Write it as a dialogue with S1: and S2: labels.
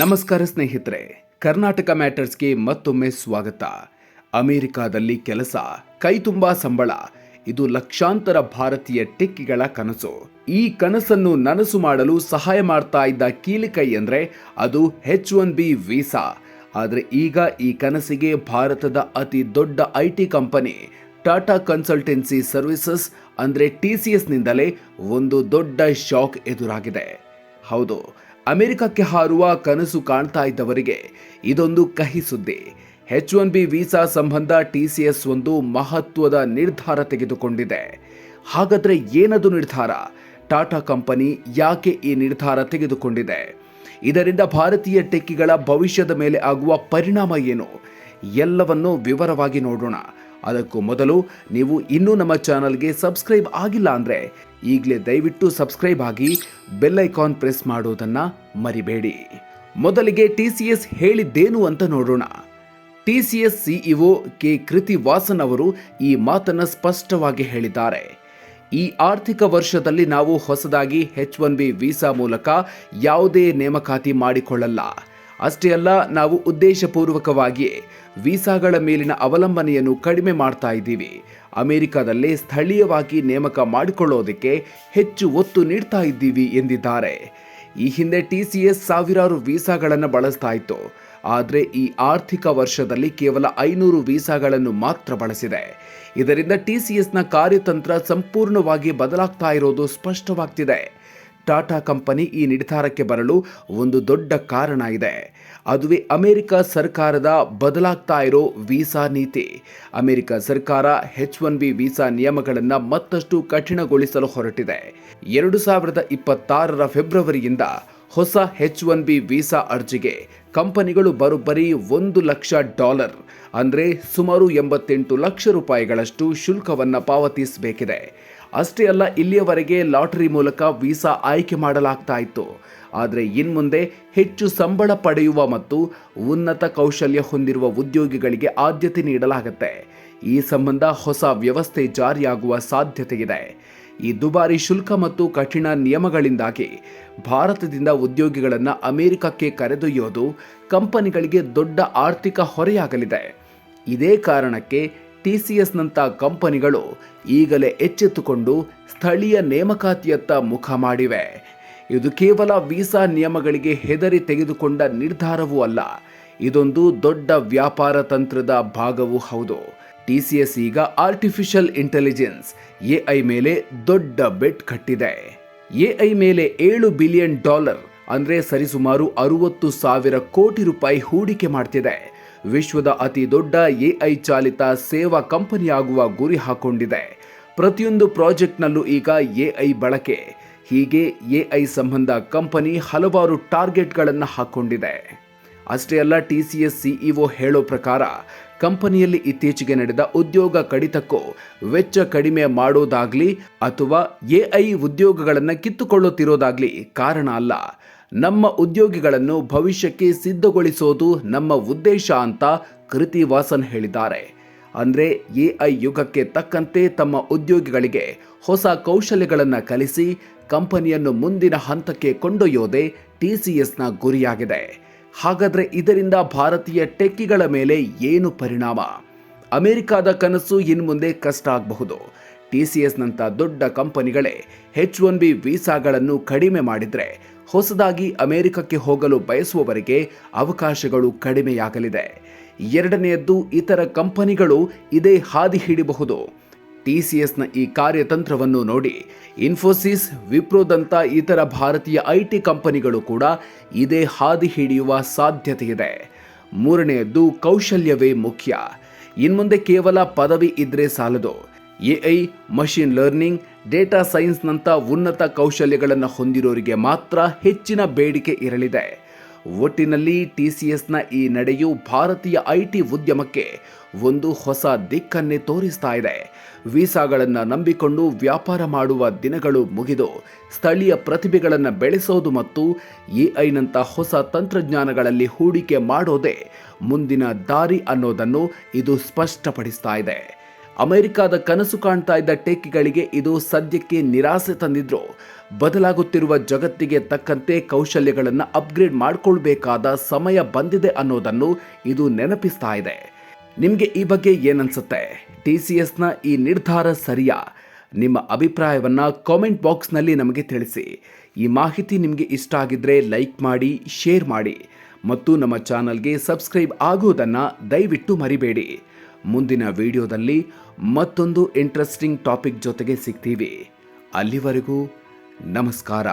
S1: ನಮಸ್ಕಾರ ಸ್ನೇಹಿತರೆ, ಕರ್ನಾಟಕ ಮ್ಯಾಟರ್ಸ್ಗೆ ಮತ್ತೊಮ್ಮೆ ಸ್ವಾಗತ. ಅಮೆರಿಕಾದಲ್ಲಿ ಕೆಲಸ ಕೈ ತುಂಬಾ ಸಂಬಳ, ಇದು ಲಕ್ಷಾಂತರ ಭಾರತೀಯ ಟೆಕ್ಕಿಗಳ ಕನಸು. ಈ ಕನಸನ್ನು ನನಸು ಮಾಡಲು ಸಹಾಯ ಮಾಡ್ತಾ ಇದ್ದ ಕೀಲಿಕೈ ಅಂದ್ರೆ ಅದು ಹೆಚ್ ಒನ್ ಬಿ ವೀಸಾ. ಆದರೆ ಈಗ ಈ ಕನಸಿಗೆ ಭಾರತದ ಅತಿ ದೊಡ್ಡ ಐ ಕಂಪನಿ, ಟಾಟಾ ಕನ್ಸಲ್ಟೆನ್ಸಿ ಸರ್ವಿಸಸ್ ಅಂದ್ರೆ ಟಿ ಸಿ ಎಸ್ನಿಂದಲೇ ಒಂದು ದೊಡ್ಡ ಶಾಕ್ ಎದುರಾಗಿದೆ. ಹೌದು ಅಮೆರಿಕಕ್ಕೆ ಹಾರುವ ಕನಸು ಕಾಣ್ತಾ ಇದ್ದವರಿಗೆ ಇದೊಂದು ಕಹಿ ಸುದ್ದಿ. ಹೆಚ್ ಒನ್ ಬಿ ವೀಸಾ ಸಂಬಂಧ ಟಿ ಒಂದು ಮಹತ್ವದ ನಿರ್ಧಾರ ತೆಗೆದುಕೊಂಡಿದೆ. ಹಾಗಾದ್ರೆ ಏನದು ನಿರ್ಧಾರ? ಟಾಟಾ ಕಂಪನಿ ಯಾಕೆ ಈ ನಿರ್ಧಾರ ತೆಗೆದುಕೊಂಡಿದೆ? ಇದರಿಂದ ಭಾರತೀಯ ಟೆಕ್ಕಿಗಳ ಭವಿಷ್ಯದ ಮೇಲೆ ಆಗುವ ಪರಿಣಾಮ ಏನು? ಎಲ್ಲವನ್ನು ವಿವರವಾಗಿ ನೋಡೋಣ. ಅದಕ್ಕೂ ಮೊದಲು ನೀವು ಇನ್ನೂ ನಮ್ಮ ಚಾನಲ್ಗೆ ಸಬ್ಸ್ಕ್ರೈಬ್ ಆಗಿಲ್ಲ ಅಂದರೆ ಈಗಲೇ ದಯವಿಟ್ಟು ಸಬ್ಸ್ಕ್ರೈಬ್ ಆಗಿ ಬೆಲ್ ಐಕಾನ್ ಪ್ರೆಸ್ ಮಾಡೋದನ್ನ ಮರಿಬೇಡಿ. ಮೊದಲಿಗೆ ಟಿ ಸಿ ಎಸ್ ಹೇಳಿದ್ದೇನು ಅಂತ ನೋಡೋಣ. T C S CEO K Krithi Vasan ಅವರು ಈ ಮಾತನ್ನು ಸ್ಪಷ್ಟವಾಗಿ ಹೇಳಿದ್ದಾರೆ. ಈ ಆರ್ಥಿಕ ವರ್ಷದಲ್ಲಿ ನಾವು ಹೊಸದಾಗಿ ಹೆಚ್ ಒನ್ ಬಿ ವೀಸಾ ಮೂಲಕ ಯಾವುದೇ ನೇಮಕಾತಿ ಮಾಡಿಕೊಳ್ಳಲ್ಲ. ಅಷ್ಟೇ ಅಲ್ಲ, ನಾವು ಉದ್ದೇಶಪೂರ್ವಕವಾಗಿಯೇ ವೀಸಾಗಳ ಮೇಲಿನ ಅವಲಂಬನೆಯನ್ನು ಕಡಿಮೆ ಮಾಡ್ತಾ ಇದ್ದೀವಿ. ಅಮೆರಿಕದಲ್ಲೇ ಸ್ಥಳೀಯವಾಗಿ ನೇಮಕ ಮಾಡಿಕೊಳ್ಳೋದಕ್ಕೆ ಹೆಚ್ಚು ಒತ್ತು ನೀಡ್ತಾ ಇದ್ದೀವಿ ಎಂದಿದ್ದಾರೆ. ಈ ಹಿಂದೆ ಟಿ ಸಿ ಎಸ್ ಸಾವಿರಾರು ವೀಸಾಗಳನ್ನು ಬಳಸ್ತಾ ಇತ್ತು. ಆದರೆ ಈ ಆರ್ಥಿಕ ವರ್ಷದಲ್ಲಿ ಕೇವಲ ಐನೂರು ವೀಸಾಗಳನ್ನು ಮಾತ್ರ ಬಳಸಿದೆ. ಇದರಿಂದ ಟಿ ಸಿ ಎಸ್ನ ಕಾರ್ಯತಂತ್ರ ಸಂಪೂರ್ಣವಾಗಿ ಬದಲಾಗ್ತಾ ಇರೋದು ಸ್ಪಷ್ಟವಾಗ್ತಿದೆ. ಟಾಟಾ ಕಂಪನಿ ಈ ನಿರ್ಧಾರಕ್ಕೆ ಬರಲು ಒಂದು ದೊಡ್ಡ ಕಾರಣ ಇದೆ. ಅದುವೇ ಅಮೆರಿಕ ಸರ್ಕಾರದ ಬದಲಾಗ್ತಾ ಇರೋ ವೀಸಾ ನೀತಿ. ಅಮೆರಿಕ ಸರ್ಕಾರ ಹೆಚ್ ಒನ್ ಬಿ ವೀಸಾ ನಿಯಮಗಳನ್ನು ಮತ್ತಷ್ಟು ಕಠಿಣಗೊಳಿಸಲು ಹೊರಟಿದೆ. ಎರಡು ಸಾವಿರದ ಇಪ್ಪತ್ತಾರರ ಫೆಬ್ರವರಿಯಿಂದ ಹೊಸ ಹೆಚ್ ಒನ್ ಬಿ ವೀಸಾ ಅರ್ಜಿಗೆ ಕಂಪನಿಗಳು ಬರೋಬ್ಬರಿ ಒಂದು ಲಕ್ಷ ಡಾಲರ್, ಅಂದರೆ ಸುಮಾರು ಎಂಬತ್ತೆಂಟು ಲಕ್ಷ ರೂಪಾಯಿಗಳಷ್ಟು ಶುಲ್ಕವನ್ನು ಪಾವತಿಸಬೇಕಿದೆ. ಅಷ್ಟೇ ಅಲ್ಲ, ಇಲ್ಲಿಯವರೆಗೆ ಲಾಟರಿ ಮೂಲಕ ವೀಸಾ ಆಯ್ಕೆ ಮಾಡಲಾಗ್ತಾ ಇತ್ತು ಆದರೆ ಇನ್ಮುಂದೆ ಹೆಚ್ಚು ಸಂಬಳ ಪಡೆಯುವ ಮತ್ತು ಉನ್ನತ ಕೌಶಲ್ಯ ಹೊಂದಿರುವ ಉದ್ಯೋಗಿಗಳಿಗೆ ಆದ್ಯತೆ ನೀಡಲಾಗುತ್ತೆ. ಈ ಸಂಬಂಧ ಹೊಸ ವ್ಯವಸ್ಥೆ ಜಾರಿಯಾಗುವ ಸಾಧ್ಯತೆ ಇದೆ ಈ ದುಬಾರಿ ಶುಲ್ಕ ಮತ್ತು ಕಠಿಣ ನಿಯಮಗಳಿಂದಾಗಿ ಭಾರತದಿಂದ ಉದ್ಯೋಗಿಗಳನ್ನು ಅಮೆರಿಕಕ್ಕೆ ಕರೆದೊಯ್ಯೋದು ಕಂಪನಿಗಳಿಗೆ ದೊಡ್ಡ ಆರ್ಥಿಕ ಹೊರೆಯಾಗಲಿದೆ. ಇದೇ ಕಾರಣಕ್ಕೆ ಟಿ ಸಿ ಎಸ್ನಂಥ ಕಂಪನಿಗಳು ಈಗಲೇ ಎಚ್ಚೆತ್ತುಕೊಂಡು ಸ್ಥಳೀಯ ನೇಮಕಾತಿಯತ್ತ ಮುಖ ಮಾಡಿವೆ. ಇದು ಕೇವಲ ವೀಸಾ ನಿಯಮಗಳಿಗೆ ಹೆದರಿ ತೆಗೆದುಕೊಂಡ ನಿರ್ಧಾರವೂ ಅಲ್ಲ, ಇದೊಂದು ದೊಡ್ಡ ವ್ಯಾಪಾರ ತಂತ್ರದ ಭಾಗವೂ ಹೌದು. ಟಿ ಸಿ ಎಸ್ ಈಗ ಆರ್ಟಿಫಿಷಿಯಲ್ ಇಂಟೆಲಿಜೆನ್ಸ್ ಎಐ ಮೇಲೆ ದೊಡ್ಡ ಬೆಟ್ ಕಟ್ಟಿದೆ. ಎಐ ಮೇಲೆ ಏಳು ಬಿಲಿಯನ್ ಡಾಲರ್, ಅಂದ್ರೆ ಸರಿಸುಮಾರು ಅರುವತ್ತು ಸಾವಿರ ಕೋಟಿ ರೂಪಾಯಿ ಹೂಡಿಕೆ ಮಾಡ್ತಿದೆ. ವಿಶ್ವದ ಅತಿ ದೊಡ್ಡ ಎಐ ಚಾಲಿತ ಸೇವಾ ಕಂಪನಿಯಾಗುವ ಗುರಿ ಹಾಕೊಂಡಿದೆ. ಪ್ರತಿಯೊಂದು ಪ್ರಾಜೆಕ್ಟ್ನಲ್ಲೂ ಈಗ ಎಐ ಬಳಕೆ. ಹೀಗೆ ಎಐ ಸಂಬಂಧ ಕಂಪನಿ ಹಲವಾರು ಟಾರ್ಗೆಟ್ಗಳನ್ನು ಹಾಕೊಂಡಿದೆ. ಅಷ್ಟೇ ಅಲ್ಲ ಟಿ ಸಿ ಎಸ್ ಸಿಇಒ ಹೇಳೋ ಪ್ರಕಾರ ಕಂಪನಿಯಲ್ಲಿ ಇತ್ತೀಚೆಗೆ ನಡೆದ ಉದ್ಯೋಗ ಕಡಿತಕ್ಕೂ ವೆಚ್ಚ ಕಡಿಮೆ ಮಾಡೋದಾಗ್ಲಿ ಅಥವಾ ಎಐ ಉದ್ಯೋಗಗಳನ್ನು ಕಿತ್ತುಕೊಳ್ಳುತ್ತಿರೋದಾಗ್ಲಿ ಕಾರಣ ಅಲ್ಲ. ನಮ್ಮ ಉದ್ಯೋಗಿಗಳನ್ನು ಭವಿಷ್ಯಕ್ಕೆ ಸಿದ್ಧಗೊಳಿಸೋದು ನಮ್ಮ ಉದ್ದೇಶ ಅಂತ ಕೃತಿ ವಾಸನ್ ಹೇಳಿದ್ದಾರೆ. ಎ ಐ ಯುಗಕ್ಕೆ ತಕ್ಕಂತೆ ತಮ್ಮ ಉದ್ಯೋಗಿಗಳಿಗೆ ಹೊಸ ಕೌಶಲ್ಯಗಳನ್ನು ಕಲಿಸಿ ಕಂಪನಿಯನ್ನು ಮುಂದಿನ ಹಂತಕ್ಕೆ ಕೊಂಡೊಯ್ಯೋದೇ ಟಿ ಸಿ ಎಸ್ನ ಗುರಿಯಾಗಿದೆ. ಹಾಗಾದ್ರೆ ಇದರಿಂದ ಭಾರತೀಯ ಟೆಕ್ಕಿಗಳ ಮೇಲೆ ಏನು ಪರಿಣಾಮ? ಅಮೆರಿಕಾದ ಕನಸು ಇನ್ಮುಂದೆ ಕಷ್ಟ ಆಗಬಹುದು. ಟಿ ಸಿ ಎಸ್ನಂಥ ದೊಡ್ಡ ಕಂಪನಿಗಳೇ ಹೆಚ್ ಒನ್ ಬಿ ವೀಸಾಗಳನ್ನು ಕಡಿಮೆ ಮಾಡಿದರೆ ಹೊಸದಾಗಿ ಅಮೆರಿಕಕ್ಕೆ ಹೋಗಲು ಬಯಸುವವರಿಗೆ ಅವಕಾಶಗಳು ಕಡಿಮೆಯಾಗಲಿದೆ. ಎರಡನೆಯದ್ದು ಇತರ ಕಂಪನಿಗಳು ಇದೇ ಹಾದಿ ಹಿಡಿಬಹುದು. ಟಿ ಸಿ ಎಸ್ನ ಈ ಕಾರ್ಯತಂತ್ರವನ್ನು ನೋಡಿ, ಇನ್ಫೋಸಿಸ್ ವಿಪ್ರೋದಂಥ ಇತರ ಭಾರತೀಯ ಐಟಿ ಕಂಪನಿಗಳು ಕೂಡ ಇದೇ ಹಾದಿ ಹಿಡಿಯುವ ಸಾಧ್ಯತೆ ಇದೆ ಮೂರನೆಯದ್ದು ಕೌಶಲ್ಯವೇ ಮುಖ್ಯ. ಇನ್ಮುಂದೆ ಕೇವಲ ಪದವಿ ಇದ್ರೆ ಸಾಲದು. ಎಐ ಮಷಿನ್ ಲರ್ನಿಂಗ್, ಡೇಟಾ ಸೈನ್ಸ್ನಂಥ ಉನ್ನತ ಕೌಶಲ್ಯಗಳನ್ನು ಹೊಂದಿರೋರಿಗೆ ಮಾತ್ರ ಹೆಚ್ಚಿನ ಬೇಡಿಕೆ ಇರಲಿದೆ. ಒಟ್ಟಿನಲ್ಲಿ ಟಿಸಿಎಸ್ನ ಈ ನಡೆಯು ಭಾರತೀಯ ಐಟಿ ಉದ್ಯಮಕ್ಕೆ ಒಂದು ಹೊಸ ದಿಕ್ಕನ್ನೇ ತೋರಿಸ್ತಾ ಇದೆ. ವೀಸಾಗಳನ್ನು ನಂಬಿಕೊಂಡು ವ್ಯಾಪಾರ ಮಾಡುವ ದಿನಗಳು ಮುಗಿದು ಸ್ಥಳೀಯ ಪ್ರತಿಭೆಗಳನ್ನು ಬೆಳೆಸೋದು ಮತ್ತು ಎಐನಂಥ ಹೊಸ ತಂತ್ರಜ್ಞಾನಗಳಲ್ಲಿ ಹೂಡಿಕೆ ಮಾಡೋದೇ ಮುಂದಿನ ದಾರಿ ಅನ್ನೋದನ್ನು ಇದು ಸ್ಪಷ್ಟಪಡಿಸ್ತಾ ಇದೆ. ಅಮೆರಿಕದ ಕನಸು ಕಾಣ್ತಾ ಇದ್ದ ಟೇಕಿಗಳಿಗೆ ಇದು ಸದ್ಯಕ್ಕೆ ನಿರಾಸೆ ತಂದಿದ್ರು. ಬದಲಾಗುತ್ತಿರುವ ಜಗತ್ತಿಗೆ ತಕ್ಕಂತೆ ಕೌಶಲ್ಯಗಳನ್ನು ಅಪ್ಗ್ರೇಡ್ ಮಾಡಿಕೊಳ್ಬೇಕಾದ ಸಮಯ ಬಂದಿದೆ ಅನ್ನೋದನ್ನು ಇದು ನೆನಪಿಸ್ತಾ ಇದೆ. ನಿಮಗೆ ಈ ಬಗ್ಗೆ ಏನನ್ಸುತ್ತೆ? ಟಿ ಸಿ ಎಸ್ನ ಈ ನಿರ್ಧಾರ ಸರಿಯಾ? ನಿಮ್ಮ ಅಭಿಪ್ರಾಯವನ್ನು ಕಾಮೆಂಟ್ ಬಾಕ್ಸ್ನಲ್ಲಿ ನಮಗೆ ತಿಳಿಸಿ. ಈ ಮಾಹಿತಿ ನಿಮಗೆ ಇಷ್ಟ ಆಗಿದ್ರೆ ಲೈಕ್ ಮಾಡಿ, ಶೇರ್ ಮಾಡಿ. ಮತ್ತು ನಮ್ಮ ಚಾನಲ್ಗೆ ಸಬ್ಸ್ಕ್ರೈಬ್ ಆಗುವುದನ್ನು ದಯವಿಟ್ಟು ಮರಿಬೇಡಿ. ಮುಂದಿನ ವಿಡಿಯೋದಲ್ಲಿ ಮತ್ತೊಂದು ಇಂಟ್ರೆಸ್ಟಿಂಗ್ ಟಾಪಿಕ್ ಜೊತೆಗೆ ಸಿಗ್ತೀವಿ. ಅಲ್ಲಿವರೆಗೂ ನಮಸ್ಕಾರ.